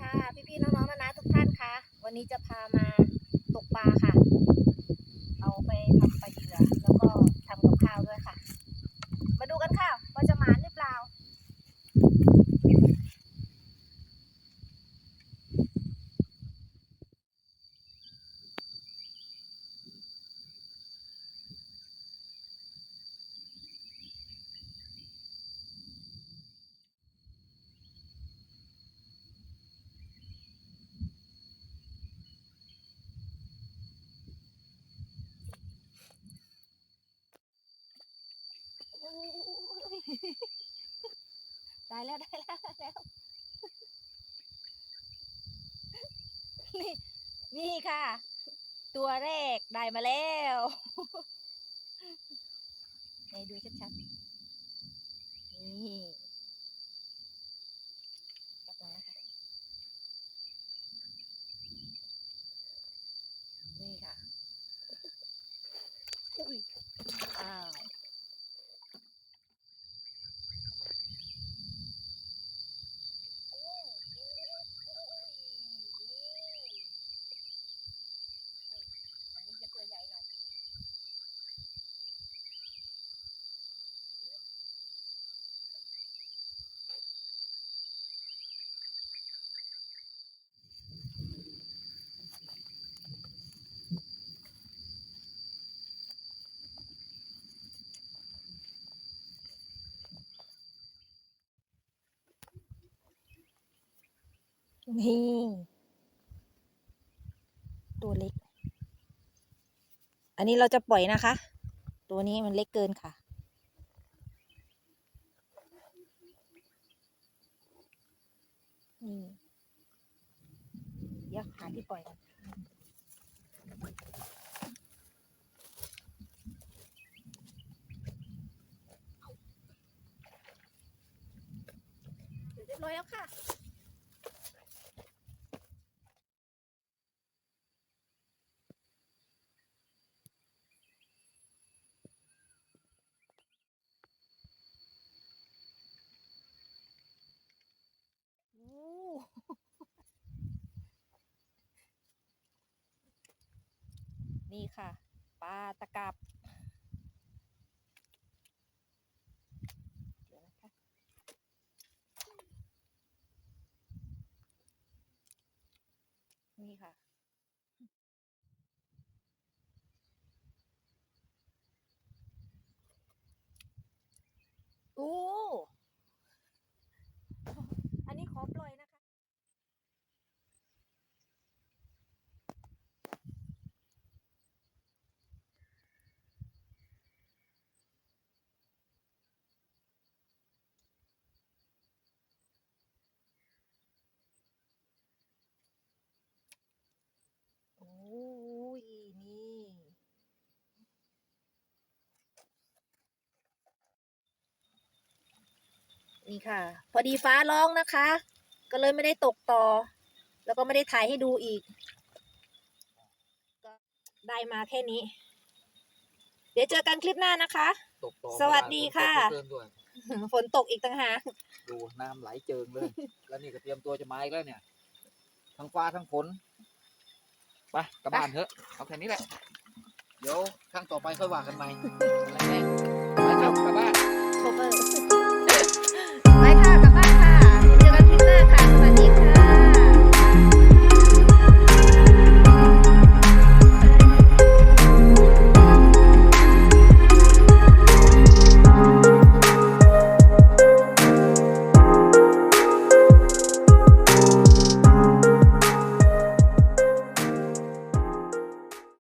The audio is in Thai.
ค่ะ พี่ๆน้องๆนานาทุกท่านค่ะวันนี้จะพามาตกปลาค่ะ เอาไปทำปลาเหยื่อแล้วก็ทำกับข้าวด้วยค่ะ มาดูกันค่ะว่าจะหมานหรือเปล่า โอ้ย ได้แล้วได้แล้วได้แล้ว นี่นี่ค่ะ ตัวแรกได้มาแล้วไหนดูชัดๆ นี่กลับมานะคะนี่ค่ะอุ้ยอ้าว โอ้ยโอ้ยโอ้ยนี่อันนี้จะตัวใหญ่หน่อย นี่ ตัวเล็ก อันนี้เราจะปล่อยนะคะ ตัวนี้มันเล็กเกินค่ะ นี่เดี๋ยวหาที่ปล่อยกันเรียบร้อยแล้วค่ะ โอ้ นี่ค่ะปลาตะกับเดี๋ยวนะคะนี่ค่ะ โอ้ อันนี้ขอปล่อยนะคะ โอ้ย นี่ นี่ค่ะ พอดีฟ้าร้องนะคะ ก็เลยไม่ได้ตกต่อ แล้วก็ไม่ได้ถ่ายให้ดูอีก ก็ได้มาแค่นี้ เดี๋ยวเจอกันคลิปหน้านะคะ ตกต่อสวัสดีค่ะ ฝนตกเพิ่มด้วยฝนตกอีกต่างหากดูน้ำไหลเจิงเลย แล้วนี่ก็เตรียมตัวจะมาอีกแล้วเนี่ย ทั้งฟ้าทั้งฝน ไปกลับบ้านเถอะ เอาแค่นี้แหละ เดี๋ยวครั้งต่อไปค่อยว่ากันใหม่แรงๆไปครับกลับบ้านโชเฟอร์